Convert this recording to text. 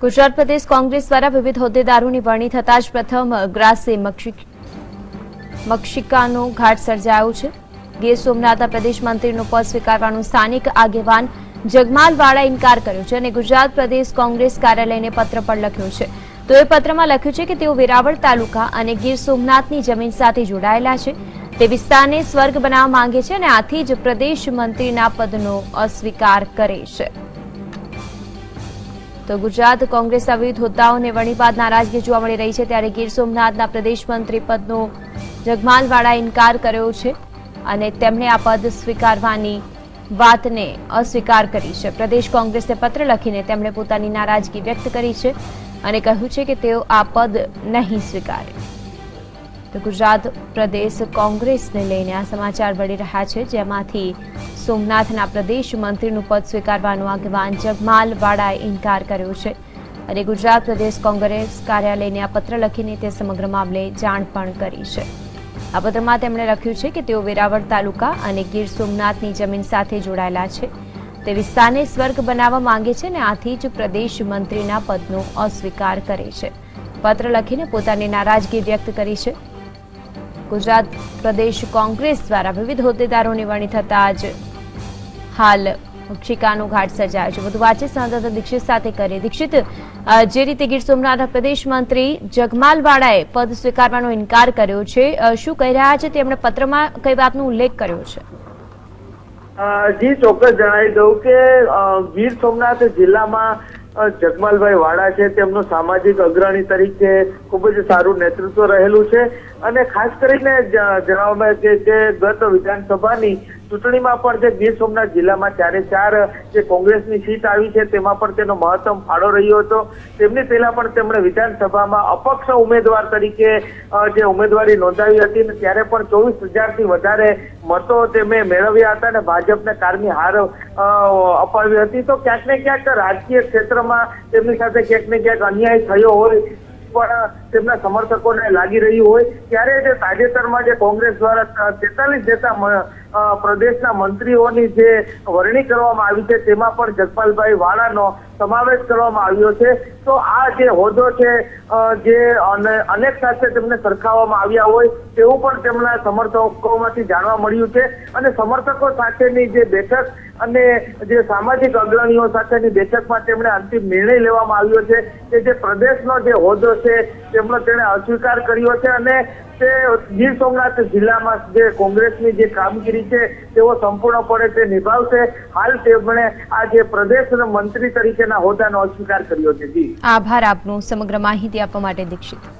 ગુજરાત પ્રદેશ કોંગ્રેસ દ્વારા વિવિધ હોદ્દેદારોની વરણી થતા જ પ્રથમ ગ્રાસે મક્ષિક- મક્ષિકાનો ઘાટ સર્જાયો છે. ગીર સોમનાથના પ્રદેશ મંત્રીનું પદ સ્વીકારવાનું સ્થાનિક આગેવાન જગમાલવાળા ઇનકાર કર્યો છે અને ગુજરાત પ્રદેશ કોંગ્રેસ કાર્યાલયને પત્ર પણ લખ્યો છે. તો એ પત્રમાં લખ્યું છે કે તેઓ વેરાવળ તાલુકા અને ગીર સોમનાથની જમીન સાથે જોડાયેલા છે. તે વિસ્તારને સ્વર્ગ બનાવવા માંગે છે અને આથી જ પ્રદેશ મંત્રીના પદનો અસ્વીકાર કરે છે. તો ગુજરાત કોંગ્રેસના વિવિધ હોદ્દાઓને વરણી બાદ નારાજગી જોવા મળી રહી છે. ત્યારે ગીર સોમનાથના પ્રદેશ મંત્રી પદનો જગમાલવાળા ઇનકાર કર્યો છે અને તેમણે આ પદ સ્વીકારવાની વાતને અસ્વીકાર કરી છે. પ્રદેશ કોંગ્રેસે પત્ર લખીને તેમણે પોતાની નારાજગી વ્યક્ત કરી છે અને કહ્યું છે કે તેઓ આ પદ નહીં સ્વીકારે. ગુજરાત પ્રદેશ કોંગ્રેસને લઈને આ સમાચાર મળી રહ્યા છે, જેમાંથી સોમનાથના પ્રદેશ મંત્રીનું પદ સ્વીકારવાનો આગેવાન જગમાલ વાળાએ ઇનકાર કર્યો છે. અને ગુજરાત પ્રદેશ કોંગ્રેસ કાર્યાલયને આ પત્ર લખીને તે સમગ્ર મામલે જાણ પણ કરી છે. આ પત્રમાં તેમણે લખ્યું છે કે તેઓ વેરાવળ તાલુકા અને ગીર સોમનાથની જમીન સાથે જોડાયેલા છે. તે વિસ્તારને સ્વર્ગ બનાવવા માંગે છે અને આથી જ પ્રદેશ મંત્રીના પદનો અસ્વીકાર કરે છે. પત્ર લખીને પોતાની નારાજગી વ્યક્ત કરી છે. ગુજરાત પ્રદેશ કોંગ્રેસ દ્વારા વિવિધ હોદ્દેદારોની વરણી થતા આજ હાલ શિકાનો ઘાટ સર્જાયો છે. વધુ વાતચીત સંવાદદાતા દીક્ષિત સાથે કરીએ. દીક્ષિત જે રીતે ગીર સોમનાથના પ્રદેશ મંત્રી જગમાલવાળાએ પદ સ્વીકારવાનો ઇનકાર કર્યો છે શું કહી રહ્યા છે? તેમણે પત્રમાં કઈ વાતનો ઉલ્લેખ કર્યો છે. જી, ચોક્કસ જણાવી દઉં કે ગીર સોમનાથ જિલ્લામાં જગમાલભાઈ વાડા છે, તેમનું સામાજિક અગ્રણી તરીકે ખૂબ જ સારું નેતૃત્વ રહેલું છે. અને ખાસ કરીને જણાવવામાં કે ગત વિધાનસભાની ચૂંટણીમાં પણ જે ગીર સોમનાથ જિલ્લામાં ચારે ચાર જે કોંગ્રેસની સીટ આવી છે, તેમાં પણ તેનો મહત્તમ ફાળો રહ્યો હતો. તેમની પહેલા પણ તેમણે વિધાનસભામાં અપક્ષ ઉમેદવાર તરીકે જે ઉમેદવારી નોંધાવી હતી ને ત્યારે પણ ચોવીસ હજારથી વધારે મતો તેમણે મેળવ્યા હતા અને ભાજપને કારમી હાર અપાવી હતી. તો ક્યાંક ને ક્યાંક રાજકીય ક્ષેત્રમાં તેમની સાથે ક્યાંક ને ક્યાંક અન્યાય થયો હોય, પણ તેમના સમર્થકોને લાગી રહ્યું હોય. ત્યારે જે તાજેતરમાં જે કોંગ્રેસ દ્વારા તેતાલીસ જેટલા પ્રદેશના મંત્રીઓની જે વરણી કરવામાં આવી છે, તેમાં પણ જગપાલભાઈ વાળાનો સમાવેશ કરવામાં આવ્યો છે. તો આ જે હોદ્દો છે જે અને- અનેક સાથે તેમને સરખાવવામાં આવ્યા હોય, તેવું પણ તેમના સમર્થકોમાંથી જાણવા મળ્યું છે. અને સમર્થકો સાથેની જે બેઠક અને જે સામાજિક અગ્રણીઓ સાથેની બેઠકમાં તેમણે અંતિમ નિર્ણય લેવામાં આવ્યો છે કે જે પ્રદેશનો જે હોદ્દો છે, તેમનો તેણે અસ્વીકાર કર્યો છે અને તે ગીર સોમનાથ જિલ્લામાં જે કોંગ્રેસની જે કામગીરી છે, તેઓ સંપૂર્ણપણે તે નિભાવશે. હાલ તેમણે આ જે પ્રદેશ મંત્રી તરીકેના હોદ્દાનો અસ્વીકાર કર્યો છે. જી. આભાર આપનો સમગ્ર માહિતી આપવા માટે દીક્ષિત.